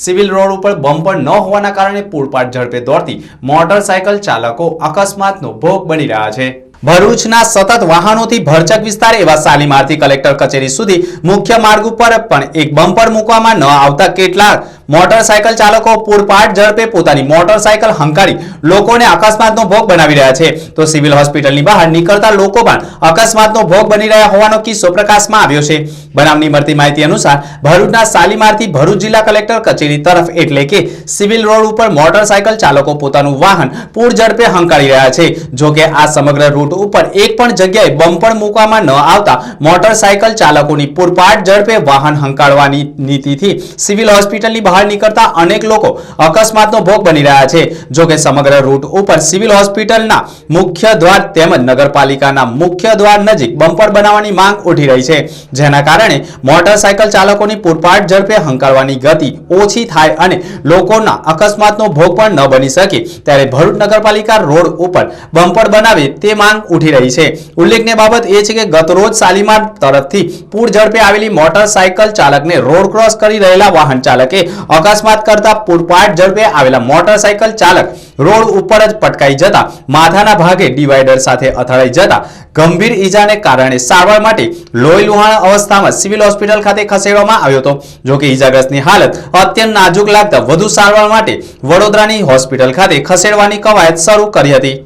Civil road ઉપર bumper ન હોવાના કારણે પૂરપાટ ઝડપે દોડતી મોટરસાયકલ ચાલકો અકસ્માતનો ભોગ બની રહ્યા છે. ભરૂચના સતત વાહનોથી ભરચક વિસ્તાર એવા શાલીમારથી કલેક્ટર કચેરી સુધી મુખ્ય માર્ગ ઉપર પણ એક બમ્પર મૂકવામાં ન આવતા કેટલાક મોટરસાયકલ ચાલકો પૂરપાટ ઝડપે પોતાની મોટરસાયકલ હંકારી લોકોને અકસ્માતનો ભોગ બનાવી રહ્યા છે. તો સિવિલ હોસ્પિટલની બહાર નીકળતા લોકો પણ અકસ્માતનો ભોગ બની રહ્યા હોવાનો કિસ્સો પ્રકાશમાં આવ્યો છે. બનાવની મળતી માહિતી અનુસાર ભરૂચના સાલીમારથી ભરૂચ જિલ્લા કલેક્ટર કચેરી તરફ એટલે કે સિવિલ રોડ ઉપર મોટરસાયકલ ચાલકો પોતાનું વાહન પૂર ઝડપે હંકારી રહ્યા છે. જો કે આ સમગ્ર રૂટ ઉપર એક પણ જગ્યાએ બમ્પર મૂકવામાં ન આવતા મોટરસાયકલ ચાલકોની પૂરપાટ ઝડપે વાહન હંકાળવાની નીતિથી સિવિલ હોસ્પિટલની બહાર નીકળતા અનેક લોકો અકસ્માતનો ભોગ બની રહ્યા છે. જો સમગ્ર રૂટ ઉપર સિવિલ હોસ્પિટલના મુખ્ય દ્વાર તેમજ નગરપાલિકાના મુખ્ય દ્વાર નજીક બમ્પર બનાવવાની માંગ ઉઠી રહી છે. જેના કારણે મોટરસાયકલ ચાલકોની પૂરપાટ ઝડપે હંકારવાની ગતિ ઓછી થાય અને લોકોના અકસ્માતનો ભોગ પણ ન બની શકે ત્યારે ભરૂચ નગરપાલિકા રોડ ઉપર બમ્પર બનાવે તે માંગ ઉઠી રહી છે. ઉલ્લેખનીય બાબત એ છે કે ગતરોજ શાલીમાર તરફથી પૂર ઝડપે આવેલી મોટરસાયકલ ચાલકને રોડ ક્રોસ કરી રહેલા વાહન ચાલકે અકસ્માત કરતા પૂરપાટ ઝડપે આવેલા મોટરસાયકલ ચાલક રોડ ઉપર જ પટકાઈ જતા, માથાના ભાગે ડિવાઈડર સાથે અથડાઈ જતા, ગંભીર ઈજાને કારણે સારવાર માટે લોહી લુહાણ અવસ્થામાં સિવિલ હોસ્પિટલ ખાતે ખસેડવામાં આવ્યો હતો જોકે ઈજાગ્રસ્તની હાલત અત્યંત નાજુક લાગતા વધુ સારવાર માટે વડોદરાની હોસ્પિટલ ખાતે ખસેડવાની કવાયત શરૂ કરી હતી.